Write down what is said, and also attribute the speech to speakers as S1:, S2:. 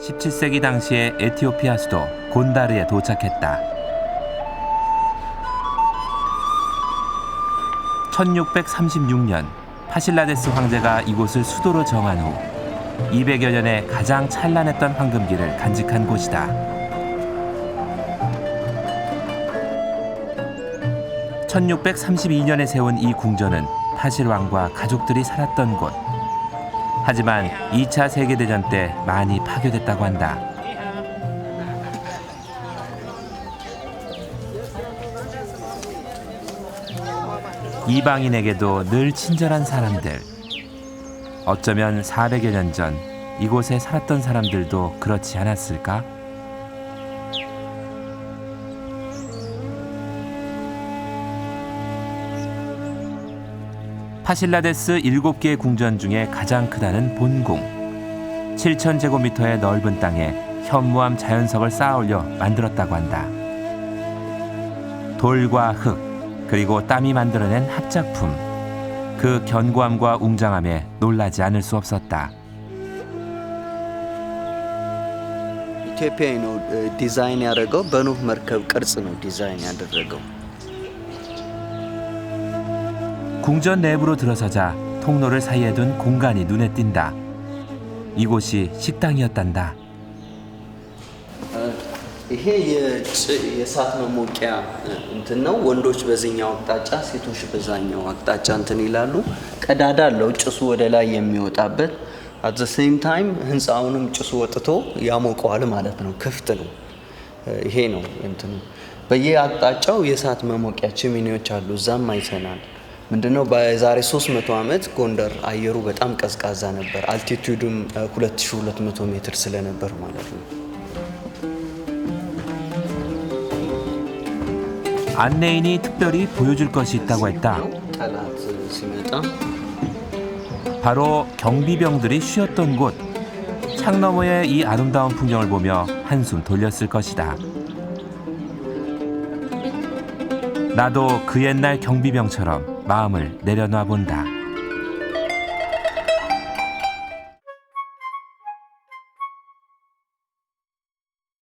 S1: 17세기 당시의 에티오피아 수도 곤다르에 도착했다. 1636년 파실라데스 황제가 이곳을 수도로 정한 후 200여 년의 가장 찬란했던 황금기를 간직한 곳이다. (1632년에) 세운 이 궁전은 파실 왕과 가족들이 살았던 곳. 하지만 2차 세계대전 때 많이 파괴됐다고 한다. 이방인에게도 늘 친절한 사람들. 어쩌면 400여 년 전 이곳에 살았던 사람들도 그렇지 않았을까? 파실라데스 7개의 궁전 중에 가장 크다는 본궁. 7,000제곱미터의 넓은 땅에 현무암 자연석을 쌓아 올려 만들었다고 한다. 돌과 흙, 그리고 땀이 만들어낸 합작품. 그 견고함과 웅장함에 놀라지 않을 수 없었다.
S2: ኢትዮጵያዊ ነው ዲዛይን ያደረገው በኑህ መርከብ ቅርጽ ነው ዲዛይን ያደረገው።
S1: 궁전 내부로 들어서자 통로를 사이에 둔 공간이 눈에 띈다. 이곳이 식당이었단다.
S2: ይሄ የጭ- የእሳት መሞቂያ እንትን ነው። ወንዶች በዚህኛው አቅጣጫ፣ ሴቶች በዛኛው አቅጣጫ እንትን ይላሉ። ቀዳዳ አለው ጭሱ ወደ ላይ የሚወጣበት አት ዘ ሴም ታይም ህንፃውንም ጭሱ ወጥቶ ያሞቀዋል ማለት ነው። ክፍት ነው። ይሄ ነው እንትኑ። በየአቅጣጫው የእሳት መሞቂያ ችሚኒዎች አሉ። እዛም አይተናል። ምንድነው በዛሬ 300 ዓመት ጎንደር አየሩ በጣም ቀዝቃዛ ነበር። አልቲቱዱም 2200 ሜትር ስለነበር ማለት ነው።
S1: 안내인이 특별히 보여줄 것이 있다고 했다.
S2: ጠላት ሲመጣ
S1: 바로 경비병들이 쉬었던 곳. 창 너머의 이 아름다운 풍경을 보며 한숨 돌렸을 것이다. 나도 그 옛날 경비병처럼 마음을 내려놔 본다.